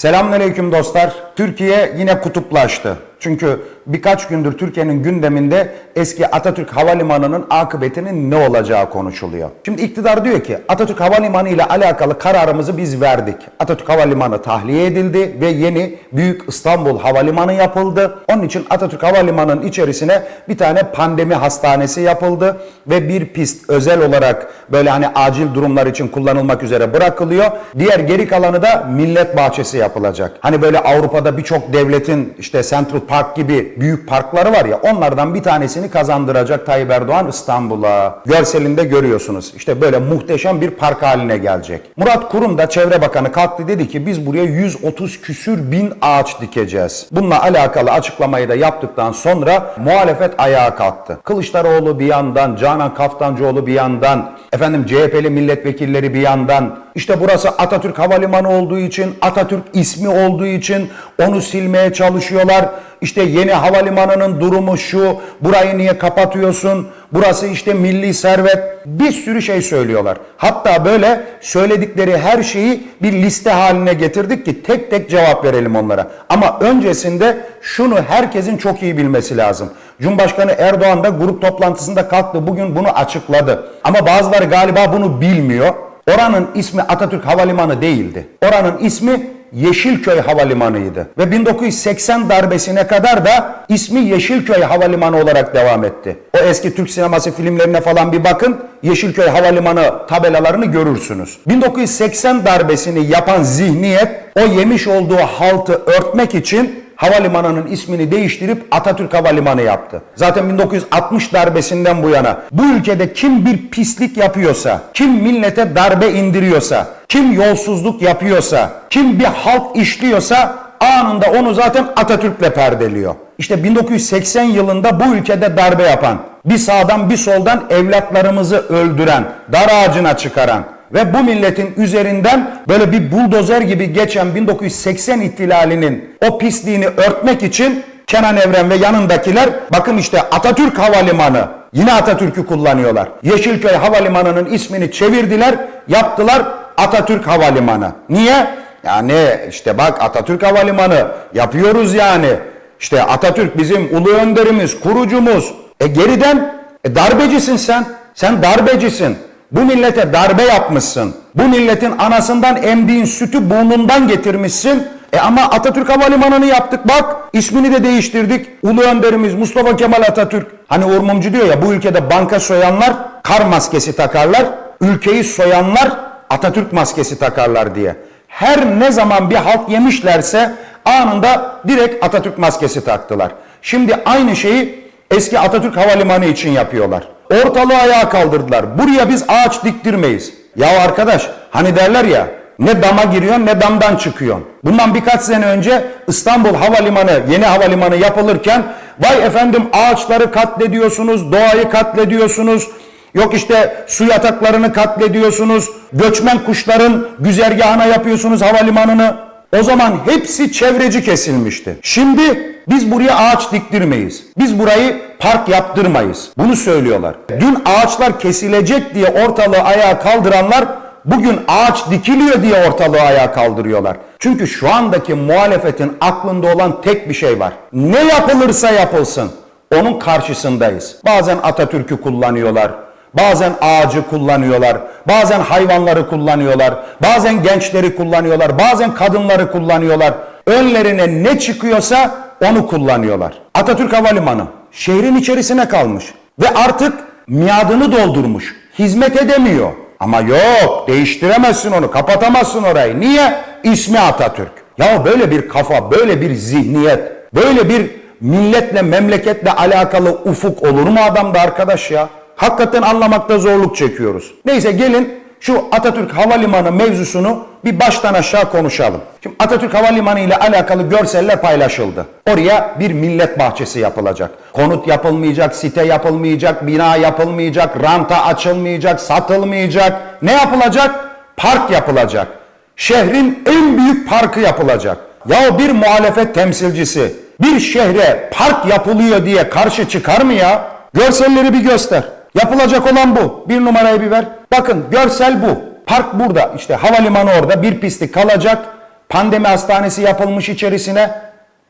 Selamünaleyküm dostlar. Türkiye yine kutuplaştı. Çünkü birkaç gündür Türkiye'nin gündeminde eski Atatürk Havalimanı'nın akıbetinin ne olacağı konuşuluyor. Şimdi iktidar diyor ki Atatürk Havalimanı ile alakalı kararımızı biz verdik. Atatürk Havalimanı tahliye edildi ve yeni Büyük İstanbul Havalimanı yapıldı. Onun için Atatürk Havalimanı'nın içerisine bir tane pandemi hastanesi yapıldı ve bir pist özel olarak böyle hani acil durumlar için kullanılmak üzere bırakılıyor. Diğer geri kalanı da millet bahçesi yapılacak. Hani böyle Avrupa'da birçok devletin işte Central Park gibi büyük parkları var ya onlardan bir tanesini kazandıracak Tayyip Erdoğan İstanbul'a. Görselinde görüyorsunuz. İşte böyle muhteşem bir park haline gelecek. Murat Kurum da Çevre Bakanı kalktı dedi ki biz buraya 130 küsür bin ağaç dikeceğiz. Bununla alakalı açıklamayı da yaptıktan sonra muhalefet ayağa kalktı. Kılıçdaroğlu bir yandan, Canan Kaftancıoğlu bir yandan, efendim CHP'li milletvekilleri bir yandan, işte burası Atatürk Havalimanı olduğu için, Atatürk ismi olduğu için onu silmeye çalışıyorlar. İşte yeni havalimanının durumu şu, burayı niye kapatıyorsun, burası işte milli servet, bir sürü şey söylüyorlar. Hatta böyle söyledikleri her şeyi bir liste haline getirdik ki tek tek cevap verelim onlara. Ama öncesinde şunu herkesin çok iyi bilmesi lazım. Cumhurbaşkanı Erdoğan da grup toplantısında kalktı bugün bunu açıkladı. Ama bazıları galiba bunu bilmiyor. Oranın ismi Atatürk Havalimanı değildi. Oranın ismi Yeşilköy Havalimanı'ydı. Ve 1980 darbesine kadar da ismi Yeşilköy Havalimanı olarak devam etti. O eski Türk sineması filmlerine falan bir bakın. Yeşilköy Havalimanı tabelalarını görürsünüz. 1980 darbesini yapan zihniyet o yemiş olduğu haltı örtmek için havalimanının ismini değiştirip Atatürk Havalimanı yaptı. Zaten 1960 darbesinden bu yana bu ülkede kim bir pislik yapıyorsa, kim millete darbe indiriyorsa, kim yolsuzluk yapıyorsa, kim bir halk işliyorsa anında onu zaten Atatürk'le perdeliyor. İşte 1980 yılında bu ülkede darbe yapan, bir sağdan bir soldan evlatlarımızı öldüren, dar ağacına çıkaran, ve bu milletin üzerinden böyle bir buldozer gibi geçen 1980 ihtilalinin o pisliğini örtmek için Kenan Evren ve yanındakiler bakın işte Atatürk Havalimanı yine Atatürk'ü kullanıyorlar. Yeşilköy Havalimanı'nın ismini çevirdiler, yaptılar Atatürk Havalimanı. Niye? Yani işte bak Atatürk Havalimanı yapıyoruz yani. İşte Atatürk bizim ulu önderimiz, kurucumuz. E geriden e darbecisin sen. Sen darbecisin. Bu millete darbe yapmışsın. Bu milletin anasından emdiğin sütü burnundan getirmişsin. E ama Atatürk Havalimanı'nı yaptık bak. ismini de değiştirdik. Ulu önderimiz Mustafa Kemal Atatürk. Hani Uğur Mumcu diyor ya bu ülkede banka soyanlar kar maskesi takarlar. Ülkeyi soyanlar Atatürk maskesi takarlar diye. Her ne zaman bir halk yemişlerse anında direkt Atatürk maskesi taktılar. Şimdi aynı şeyi eski Atatürk Havalimanı için yapıyorlar. Ortalığı ayağa kaldırdılar. Buraya biz ağaç diktirmeyiz. Ya arkadaş hani derler ya ne dama giriyorsun ne damdan çıkıyorsun. Bundan birkaç sene önce İstanbul Havalimanı, yeni havalimanı yapılırken vay efendim ağaçları katlediyorsunuz, doğayı katlediyorsunuz. Yok işte su yataklarını katlediyorsunuz. Göçmen kuşların güzergahına yapıyorsunuz havalimanını. O zaman hepsi çevreci kesilmişti. Şimdi biz buraya ağaç diktirmeyiz. Biz burayı park yaptırmayız. Bunu söylüyorlar. Dün ağaçlar kesilecek diye ortalığı ayağa kaldıranlar bugün ağaç dikiliyor diye ortalığı ayağa kaldırıyorlar. Çünkü şu andaki muhalefetin aklında olan tek bir şey var. Ne yapılırsa yapılsın onun karşısındayız. Bazen Atatürk'ü kullanıyorlar. Bazen ağacı kullanıyorlar, bazen hayvanları kullanıyorlar, bazen gençleri kullanıyorlar, bazen kadınları kullanıyorlar. Önlerine ne çıkıyorsa onu kullanıyorlar. Atatürk Havalimanı şehrin içerisine kalmış ve artık miadını doldurmuş. Hizmet edemiyor. Ama yok değiştiremezsin onu, kapatamazsın orayı. Niye? İsmi Atatürk. Ya böyle bir kafa, böyle bir zihniyet, böyle bir milletle, memleketle alakalı ufuk olur mu adamda arkadaş ya? Hakikaten anlamakta zorluk çekiyoruz. Neyse gelin şu Atatürk Havalimanı mevzusunu bir baştan aşağı konuşalım. Şimdi Atatürk Havalimanı ile alakalı görseller paylaşıldı. Oraya bir millet bahçesi yapılacak. Konut yapılmayacak, site yapılmayacak, bina yapılmayacak, ranta açılmayacak, satılmayacak. Ne yapılacak? Park yapılacak. Şehrin en büyük parkı yapılacak. Ya bir muhalefet temsilcisi bir şehre park yapılıyor diye karşı çıkar mı ya? Görselleri bir göster. Yapılacak olan bu. Bir numarayı bir ver. Bakın görsel bu. Park burada. İşte havalimanı orada. Bir pisti kalacak. Pandemi hastanesi yapılmış içerisine.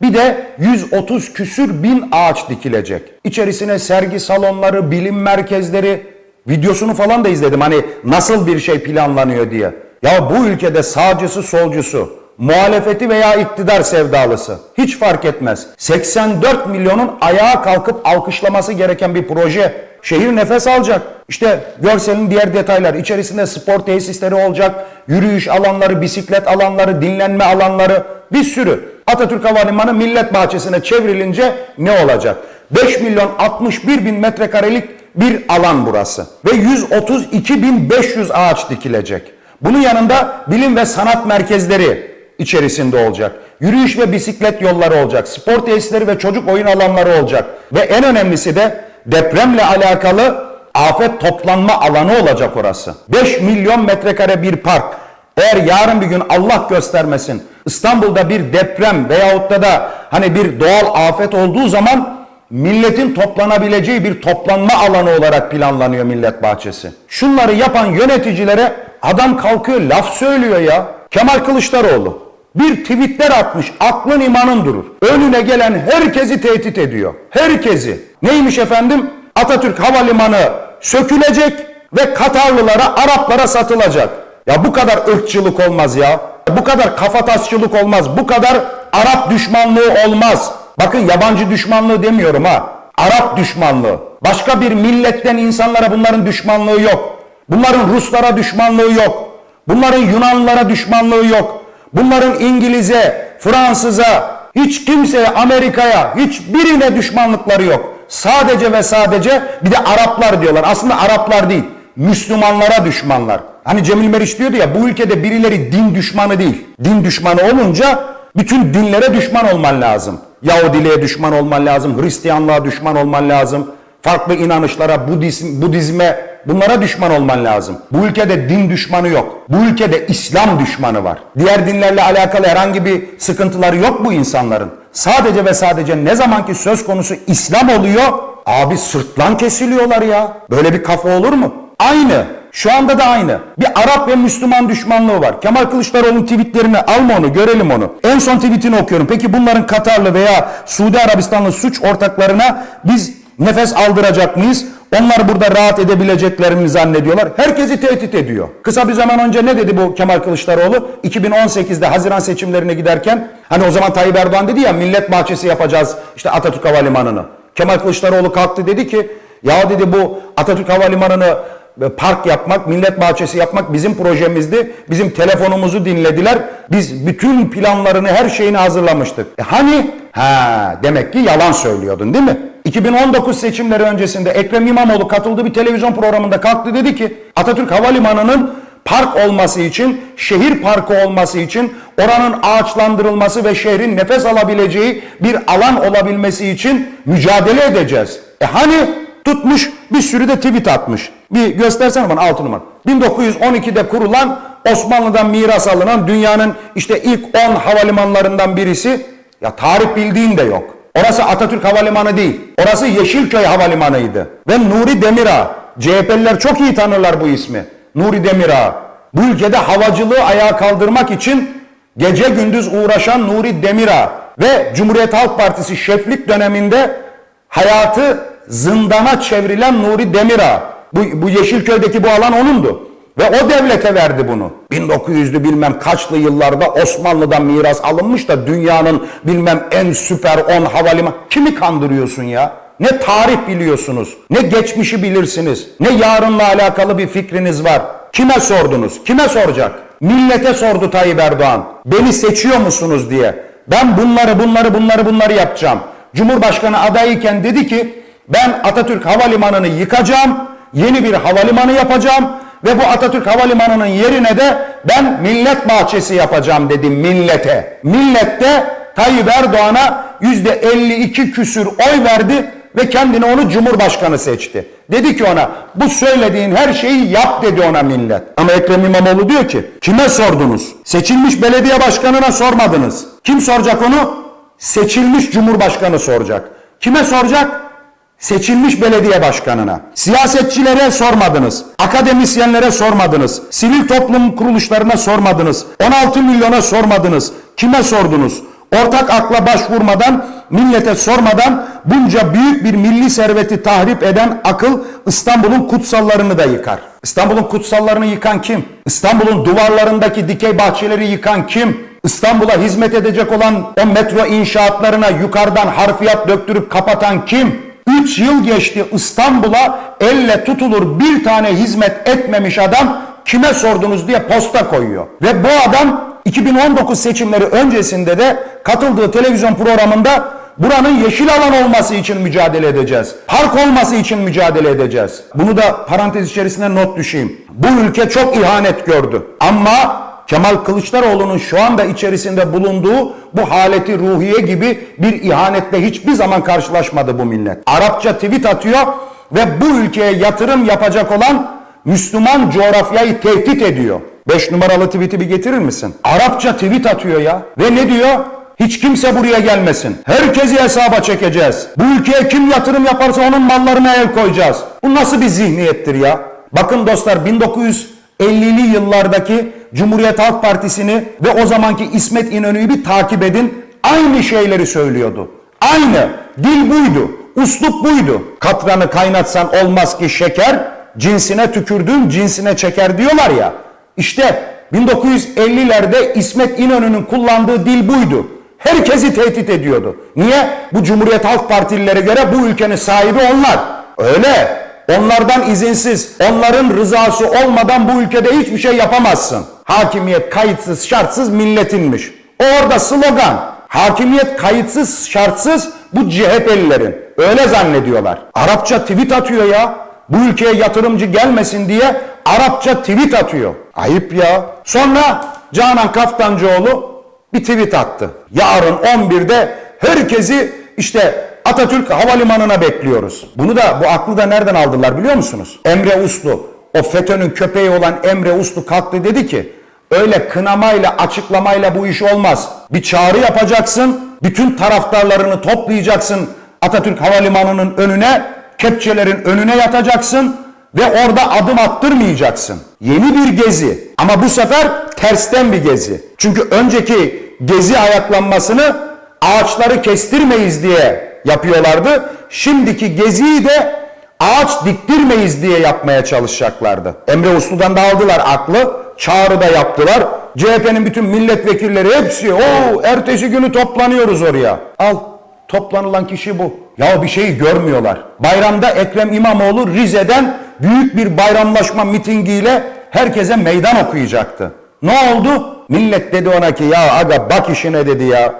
Bir de 130 küsür bin ağaç dikilecek. İçerisine sergi salonları, bilim merkezleri, videosunu falan da izledim. Hani nasıl bir şey planlanıyor diye. Ya bu ülkede sağcısı solcusu, muhalefeti veya iktidar sevdalısı hiç fark etmez. 84 milyonun ayağa kalkıp alkışlaması gereken bir proje. Şehir nefes alacak. İşte görselin diğer detaylar. İçerisinde spor tesisleri olacak, yürüyüş alanları, bisiklet alanları, dinlenme alanları bir sürü. Atatürk Havalimanı Millet Bahçesi'ne çevrilince ne olacak? 5 milyon 61 bin metrekarelik bir alan burası. Ve 132 bin 500 ağaç dikilecek. Bunun yanında bilim ve sanat merkezleri içerisinde olacak. Yürüyüş ve bisiklet yolları olacak. Spor tesisleri ve çocuk oyun alanları olacak. Ve en önemlisi de depremle alakalı afet toplanma alanı olacak orası. 5 milyon metrekare bir park. Eğer yarın bir gün Allah göstermesin İstanbul'da bir deprem veyahut da da hani bir doğal afet olduğu zaman milletin toplanabileceği bir toplanma alanı olarak planlanıyor Millet Bahçesi. Şunları yapan yöneticilere adam kalkıyor laf söylüyor ya. Kemal Kılıçdaroğlu bir tweetler atmış aklın imanın durur. Önüne gelen herkesi tehdit ediyor. Herkesi. Neymiş efendim? Atatürk Havalimanı sökülecek ve Katarlılara, Araplara satılacak. Ya bu kadar ırkçılık olmaz ya. Bu kadar kafatasçılık olmaz. Bu kadar Arap düşmanlığı olmaz. Bakın yabancı düşmanlığı demiyorum ha. Arap düşmanlığı. Başka bir milletten insanlara bunların düşmanlığı yok. Bunların Ruslara düşmanlığı yok. Bunların Yunanlılara düşmanlığı yok. Bunların İngiliz'e, Fransız'a, hiç kimseye, Amerika'ya, hiçbirine düşmanlıkları yok. Sadece ve sadece bir de Araplar diyorlar. Aslında Araplar değil. Müslümanlara düşmanlar. Hani Cemil Meriç diyordu ya bu ülkede birileri din düşmanı değil. Din düşmanı olunca bütün dinlere düşman olman lazım. Yahudiliğe düşman olman lazım, Hristiyanlığa düşman olman lazım. Farklı inanışlara, Budizm, Budizme bunlara düşman olman lazım. Bu ülkede din düşmanı yok. Bu ülkede İslam düşmanı var. Diğer dinlerle alakalı herhangi bir sıkıntıları yok bu insanların. Sadece ve sadece ne zamanki söz konusu İslam oluyor, abi sırtlan kesiliyorlar ya. Böyle bir kafa olur mu? Aynı. Şu anda da aynı. Bir Arap ve Müslüman düşmanlığı var. Kemal Kılıçdaroğlu'nun tweetlerini alma onu görelim onu. En son tweetini okuyorum. Peki bunların Katarlı veya Suudi Arabistanlı suç ortaklarına biz nefes aldıracak mıyız? Onlar burada rahat edebileceklerini zannediyorlar. Herkesi tehdit ediyor. Kısa bir zaman önce ne dedi bu Kemal Kılıçdaroğlu? 2018'de Haziran seçimlerine giderken hani o zaman Tayyip Erdoğan dedi ya millet bahçesi yapacağız işte Atatürk Havalimanı'nı. Kemal Kılıçdaroğlu kalktı dedi ki ya dedi bu Atatürk Havalimanı'nı park yapmak, millet bahçesi yapmak bizim projemizdi. Bizim telefonumuzu dinlediler. Biz bütün planlarını, her şeyini hazırlamıştık. E hani? Ha, demek ki yalan söylüyordun değil mi? 2019 seçimleri öncesinde Ekrem İmamoğlu katıldığı bir televizyon programında kalktı dedi ki Atatürk Havalimanı'nın park olması için, şehir parkı olması için, oranın ağaçlandırılması ve şehrin nefes alabileceği bir alan olabilmesi için mücadele edeceğiz. E hani tutmuş bir sürü de tweet atmış. Bir göstersene bana altı numara. 1912'de kurulan Osmanlı'dan miras alınan dünyanın işte ilk 10 havalimanlarından birisi. Ya tarih bildiğin de yok. Orası Atatürk Havalimanı değil. Orası Yeşilköy Havalimanı'ydı. Ve Nuri Demirağ. CHP'liler çok iyi tanırlar bu ismi. Nuri Demirağ. Bu ülkede havacılığı ayağa kaldırmak için gece gündüz uğraşan Nuri Demirağ ve Cumhuriyet Halk Partisi şeflik döneminde hayatı zindana çevrilen Nuri Demirağ. Bu, bu Yeşilköy'deki bu alan onundu. Ve o devlete verdi bunu. 1900'lü bilmem kaçlı yıllarda Osmanlı'dan miras alınmış da dünyanın bilmem en süper 10 havalimanı. Kimi kandırıyorsun ya? Ne tarih biliyorsunuz, ne geçmişi bilirsiniz, ne yarınla alakalı bir fikriniz var. Kime sordunuz? Kime soracak? Millete sordu Tayyip Erdoğan. Beni seçiyor musunuz diye. Ben bunları bunları bunları bunları yapacağım. Cumhurbaşkanı adayıyken dedi ki ben Atatürk Havalimanı'nı yıkacağım, yeni bir havalimanı yapacağım ve bu Atatürk Havalimanı'nın yerine de ben millet bahçesi yapacağım dedim millete. Millette Tayyip Erdoğan'a yüzde 52 küsür oy verdi ve kendine onu Cumhurbaşkanı seçti. Dedi ki ona bu söylediğin her şeyi yap dedi ona millet. Ama Ekrem İmamoğlu diyor ki kime sordunuz? Seçilmiş belediye başkanına sormadınız. Kim soracak onu? Seçilmiş Cumhurbaşkanı soracak. Kime soracak? Seçilmiş belediye başkanına. Siyasetçilere sormadınız. Akademisyenlere sormadınız. Sivil toplum kuruluşlarına sormadınız. 16 milyona sormadınız. Kime sordunuz? Ortak akla başvurmadan, millete sormadan bunca büyük bir milli serveti tahrip eden akıl İstanbul'un kutsallarını da yıkar. İstanbul'un kutsallarını yıkan kim? İstanbul'un duvarlarındaki dikey bahçeleri yıkan kim? İstanbul'a hizmet edecek olan o metro inşaatlarına yukarıdan harfiyat döktürüp kapatan kim? 3 yıl geçti İstanbul'a elle tutulur bir tane hizmet etmemiş adam kime sordunuz diye posta koyuyor. Ve bu adam 2019 seçimleri öncesinde de katıldığı televizyon programında buranın yeşil alan olması için mücadele edeceğiz. Park olması için mücadele edeceğiz. Bunu da parantez içerisine not düşeyim. Bu ülke çok ihanet gördü. Ama Kemal Kılıçdaroğlu'nun şu anda içerisinde bulunduğu bu haleti ruhiye gibi bir ihanetle hiçbir zaman karşılaşmadı bu millet. Arapça tweet atıyor ve bu ülkeye yatırım yapacak olan Müslüman coğrafyayı tehdit ediyor. 5 numaralı tweet'i bir getirir misin? Arapça tweet atıyor ya. Ve ne diyor? Hiç kimse buraya gelmesin. Herkesi hesaba çekeceğiz. Bu ülkeye kim yatırım yaparsa onun mallarına el koyacağız. Bu nasıl bir zihniyettir ya? Bakın dostlar 1950'li yıllardaki Cumhuriyet Halk Partisi'ni ve o zamanki İsmet İnönü'yü bir takip edin. Aynı şeyleri söylüyordu. Aynı. Dil buydu. Uslup buydu. Katranı kaynatsan olmaz ki şeker, cinsine tükürdüğün cinsine çeker diyorlar ya. İşte 1950'lerde İsmet İnönü'nün kullandığı dil buydu. Herkesi tehdit ediyordu. Niye? Bu Cumhuriyet Halk Partililere göre bu ülkenin sahibi onlar. Öyle. Onlardan izinsiz, onların rızası olmadan bu ülkede hiçbir şey yapamazsın. Hakimiyet kayıtsız, şartsız milletinmiş. Orada slogan. Hakimiyet kayıtsız, şartsız bu CHP'lilerin. Öyle zannediyorlar. Arapça tweet atıyor ya. Bu ülkeye yatırımcı gelmesin diye Arapça tweet atıyor. Ayıp ya. Sonra Canan Kaftancıoğlu bir tweet attı. Yarın 11'de herkesi işte Atatürk Havalimanı'na bekliyoruz. Bunu da bu aklı da nereden aldılar biliyor musunuz? Emre Uslu, o FETÖ'nün köpeği olan Emre Uslu kalktı dedi ki öyle kınamayla açıklamayla bu iş olmaz. Bir çağrı yapacaksın, bütün taraftarlarını toplayacaksın Atatürk Havalimanı'nın önüne, kepçelerin önüne yatacaksın ve orada adım attırmayacaksın. Yeni bir gezi ama bu sefer tersten bir gezi. Çünkü önceki gezi ayaklanmasını ağaçları kestirmeyiz diye yapıyorlardı. Şimdiki geziyi de ağaç diktirmeyiz diye yapmaya çalışacaklardı. Emre Uslu'dan da aldılar aklı. Çağrı da yaptılar. CHP'nin bütün milletvekilleri hepsi o ertesi günü toplanıyoruz oraya. Al toplanılan kişi bu. Ya bir şeyi görmüyorlar. Bayramda Ekrem İmamoğlu Rize'den büyük bir bayramlaşma mitingiyle herkese meydan okuyacaktı. Ne oldu? Millet dedi ona ki ya aga bak işine dedi ya.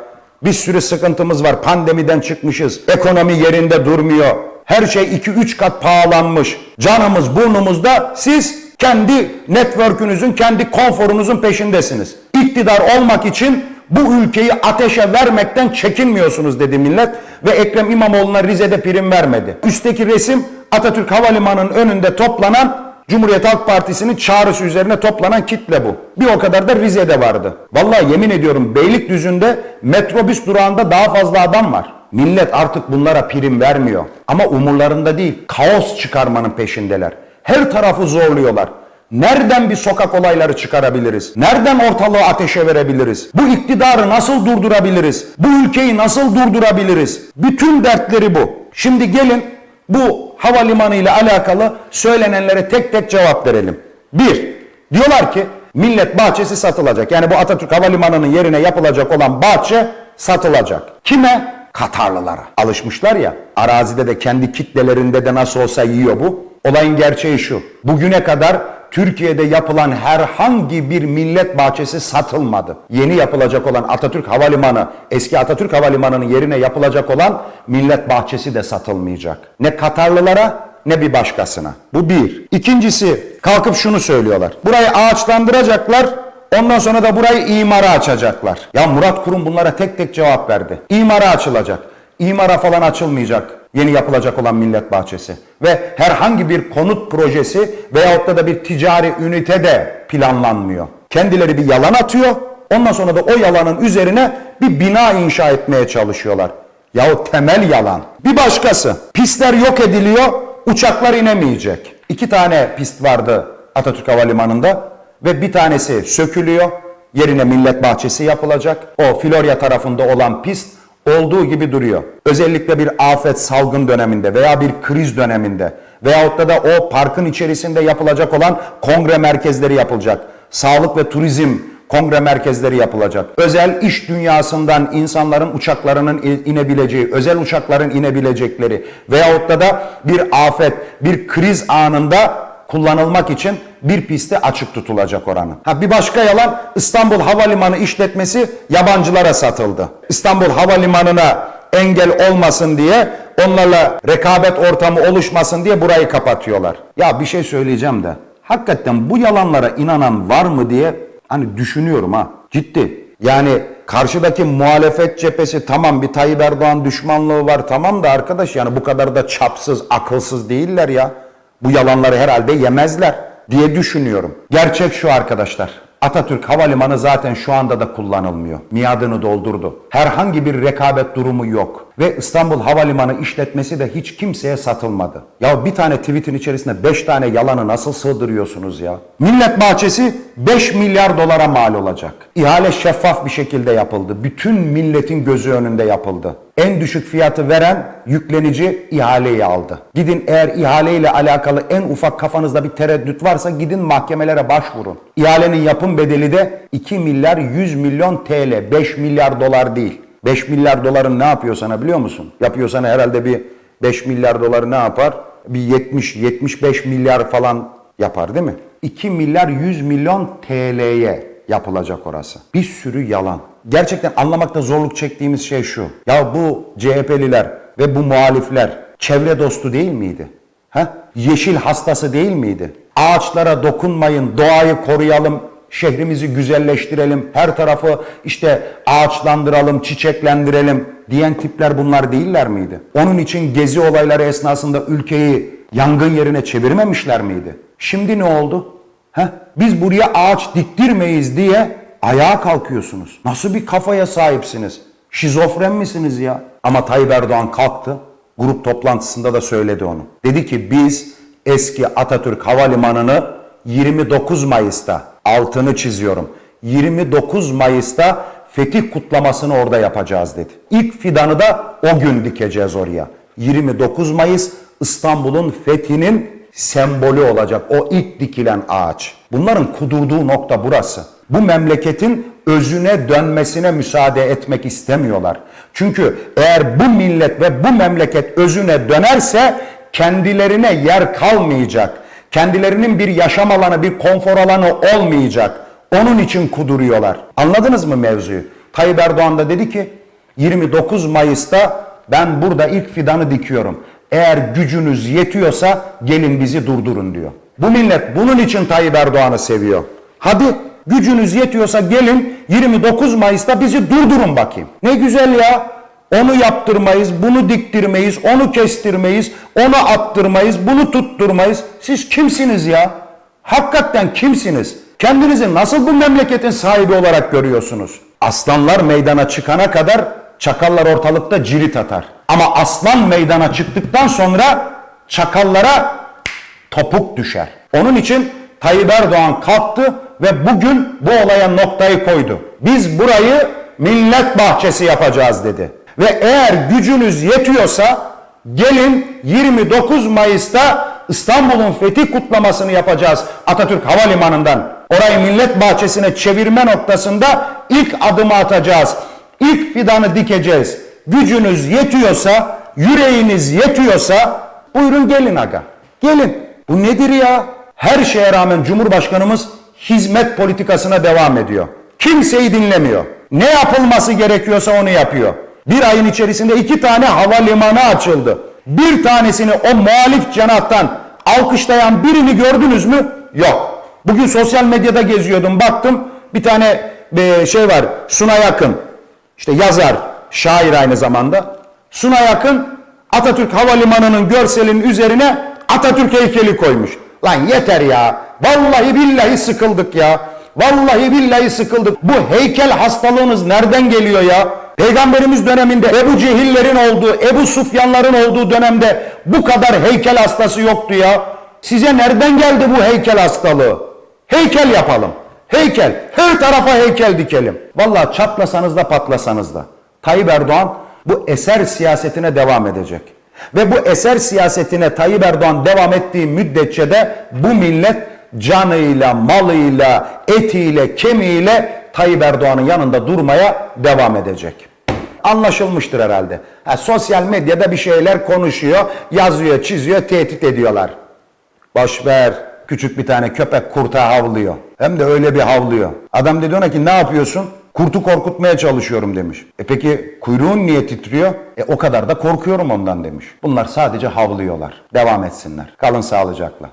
Bir sürü sıkıntımız var. Pandemiden çıkmışız. Ekonomi yerinde durmuyor. Her şey 2-3 kat pahalanmış. Canımız burnumuzda. Siz kendi network'ünüzün, kendi konforunuzun peşindesiniz. İktidar olmak için bu ülkeyi ateşe vermekten çekinmiyorsunuz dedi millet ve Ekrem İmamoğlu'na Rize'de prim vermedi. Üstteki resim Atatürk Havalimanı'nın önünde toplanan Cumhuriyet Halk Partisi'nin çağrısı üzerine toplanan kitle bu. Bir o kadar da Rize'de vardı. Vallahi yemin ediyorum Beylikdüzü'nde metrobüs durağında daha fazla adam var. Millet artık bunlara prim vermiyor. Ama umurlarında değil. Kaos çıkarmanın peşindeler. Her tarafı zorluyorlar. Nereden bir sokak olayları çıkarabiliriz? Nereden ortalığı ateşe verebiliriz? Bu iktidarı nasıl durdurabiliriz? Bu ülkeyi nasıl durdurabiliriz? Bütün dertleri bu. Şimdi gelin bu havalimanı ile alakalı söylenenlere tek tek cevap verelim. Bir, diyorlar ki millet bahçesi satılacak. Yani bu Atatürk Havalimanı'nın yerine yapılacak olan bahçe satılacak. Kime? Katarlılara. Alışmışlar ya. Arazide de kendi kitlelerinde de nasıl olsa yiyor bu. Olayın gerçeği şu. Bugüne kadar Türkiye'de yapılan herhangi bir millet bahçesi satılmadı. Yeni yapılacak olan Atatürk Havalimanı, eski Atatürk Havalimanı'nın yerine yapılacak olan millet bahçesi de satılmayacak. Ne Katarlılara ne bir başkasına. Bu bir. İkincisi kalkıp şunu söylüyorlar. Burayı ağaçlandıracaklar. Ondan sonra da burayı imara açacaklar. Ya Murat Kurum bunlara tek tek cevap verdi. İmara açılacak. İmara falan açılmayacak yeni yapılacak olan millet bahçesi. Ve herhangi bir konut projesi veyahut da, da bir ticari ünite de planlanmıyor. Kendileri bir yalan atıyor. Ondan sonra da o yalanın üzerine bir bina inşa etmeye çalışıyorlar. Yahu temel yalan. Bir başkası. Pistler yok ediliyor, uçaklar inemeyecek. İki tane pist vardı Atatürk Havalimanı'nda ve bir tanesi sökülüyor. Yerine millet bahçesi yapılacak. O Florya tarafında olan pist olduğu gibi duruyor. Özellikle bir afet salgın döneminde veya bir kriz döneminde veyahut da, da o parkın içerisinde yapılacak olan kongre merkezleri yapılacak. Sağlık ve turizm kongre merkezleri yapılacak. Özel iş dünyasından insanların uçaklarının inebileceği, özel uçakların inebilecekleri veyahut da, da bir afet, bir kriz anında kullanılmak için bir pisti açık tutulacak oranın. Ha bir başka yalan İstanbul Havalimanı işletmesi yabancılara satıldı. İstanbul Havalimanı'na engel olmasın diye onlarla rekabet ortamı oluşmasın diye burayı kapatıyorlar. Ya bir şey söyleyeceğim de hakikaten bu yalanlara inanan var mı diye hani düşünüyorum ha ciddi. Yani karşıdaki muhalefet cephesi tamam bir Tayyip Erdoğan düşmanlığı var tamam da arkadaş yani bu kadar da çapsız akılsız değiller ya. Bu yalanları herhalde yemezler diye düşünüyorum. Gerçek şu arkadaşlar. Atatürk Havalimanı zaten şu anda da kullanılmıyor. Miadını doldurdu. Herhangi bir rekabet durumu yok. Ve İstanbul Havalimanı işletmesi de hiç kimseye satılmadı. Ya bir tane tweetin içerisinde 5 tane yalanı nasıl sığdırıyorsunuz ya? Millet Bahçesi 5 milyar dolara mal olacak. İhale şeffaf bir şekilde yapıldı. Bütün milletin gözü önünde yapıldı. En düşük fiyatı veren yüklenici ihaleyi aldı. Gidin eğer ihaleyle alakalı en ufak kafanızda bir tereddüt varsa gidin mahkemelere başvurun. İhalenin yapım bedeli de 2 milyar 100 milyon TL, 5 milyar dolar değil. 5 milyar doların ne yapıyor sana biliyor musun? Yapıyor sana herhalde bir 5 milyar doları ne yapar? Bir 70-75 milyar falan yapar değil mi? 2 milyar 100 milyon TL'ye yapılacak orası. Bir sürü yalan. Gerçekten anlamakta zorluk çektiğimiz şey şu. Ya bu CHP'liler ve bu muhalifler çevre dostu değil miydi? Ha? Yeşil hastası değil miydi? Ağaçlara dokunmayın, doğayı koruyalım, şehrimizi güzelleştirelim, her tarafı işte ağaçlandıralım, çiçeklendirelim diyen tipler bunlar değiller miydi? Onun için gezi olayları esnasında ülkeyi yangın yerine çevirmemişler miydi? Şimdi ne oldu? Heh, biz buraya ağaç diktirmeyiz diye ayağa kalkıyorsunuz. Nasıl bir kafaya sahipsiniz? Şizofren misiniz ya? Ama Tayyip Erdoğan kalktı. Grup toplantısında da söyledi onu. Dedi ki biz eski Atatürk Havalimanı'nı 29 Mayıs'ta altını çiziyorum. 29 Mayıs'ta fetih kutlamasını orada yapacağız dedi. İlk fidanı da o gün dikeceğiz oraya. 29 Mayıs İstanbul'un fethinin sembolü olacak o ilk dikilen ağaç. Bunların kudurduğu nokta burası. Bu memleketin özüne dönmesine müsaade etmek istemiyorlar. Çünkü eğer bu millet ve bu memleket özüne dönerse kendilerine yer kalmayacak. Kendilerinin bir yaşam alanı, bir konfor alanı olmayacak. Onun için kuduruyorlar. Anladınız mı mevzuyu? Tayyip Erdoğan da dedi ki 29 Mayıs'ta ben burada ilk fidanı dikiyorum. Eğer gücünüz yetiyorsa gelin bizi durdurun diyor. Bu millet bunun için Tayyip Erdoğan'ı seviyor. Hadi gücünüz yetiyorsa gelin 29 Mayıs'ta bizi durdurun bakayım. Ne güzel ya. Onu yaptırmayız, bunu diktirmeyiz, onu kestirmeyiz, onu attırmayız, bunu tutturmayız. Siz kimsiniz ya? Hakikaten kimsiniz? Kendinizi nasıl bu memleketin sahibi olarak görüyorsunuz? Aslanlar meydana çıkana kadar çakallar ortalıkta cirit atar. Ama aslan meydana çıktıktan sonra çakallara topuk düşer. Onun için Tayyip Erdoğan kalktı ve bugün bu olaya noktayı koydu. Biz burayı millet bahçesi yapacağız dedi. Ve eğer gücünüz yetiyorsa gelin 29 Mayıs'ta İstanbul'un fethi kutlamasını yapacağız Atatürk Havalimanı'ndan. Orayı millet bahçesine çevirme noktasında ilk adımı atacağız. İlk fidanı dikeceğiz. Gücünüz yetiyorsa, yüreğiniz yetiyorsa buyurun gelin aga. Gelin. Bu nedir ya? Her şeye rağmen Cumhurbaşkanımız hizmet politikasına devam ediyor. Kimseyi dinlemiyor. Ne yapılması gerekiyorsa onu yapıyor. Bir ayın içerisinde iki tane havalimanı açıldı. Bir tanesini o muhalif cenahtan alkışlayan birini gördünüz mü? Yok. Bugün sosyal medyada geziyordum baktım bir tane bir şey var Suna Yakın işte yazar şair aynı zamanda Suna Yakın Atatürk Havalimanı'nın görselinin üzerine Atatürk heykeli koymuş. Lan yeter ya. Vallahi billahi sıkıldık ya. Vallahi billahi sıkıldık. Bu heykel hastalığınız nereden geliyor ya? Peygamberimiz döneminde Ebu Cehillerin olduğu, Ebu Sufyanların olduğu dönemde bu kadar heykel hastası yoktu ya. Size nereden geldi bu heykel hastalığı? Heykel yapalım. Heykel. Her tarafa heykel dikelim. Vallahi çatlasanız da patlasanız da. Tayyip Erdoğan bu eser siyasetine devam edecek. Ve bu eser siyasetine Tayyip Erdoğan devam ettiği müddetçe de bu millet canıyla, malıyla, etiyle, kemiğiyle Tayyip Erdoğan'ın yanında durmaya devam edecek. Anlaşılmıştır herhalde. Ha, sosyal medyada bir şeyler konuşuyor, yazıyor, çiziyor, tehdit ediyorlar. Boş ver. Küçük bir tane köpek kurta havlıyor. Hem de öyle bir havlıyor. Adam da diyor ki ne yapıyorsun? Kurtu korkutmaya çalışıyorum demiş. E peki kuyruğun niye titriyor? E o kadar da korkuyorum ondan demiş. Bunlar sadece havlıyorlar. Devam etsinler. Kalın sağlıcakla.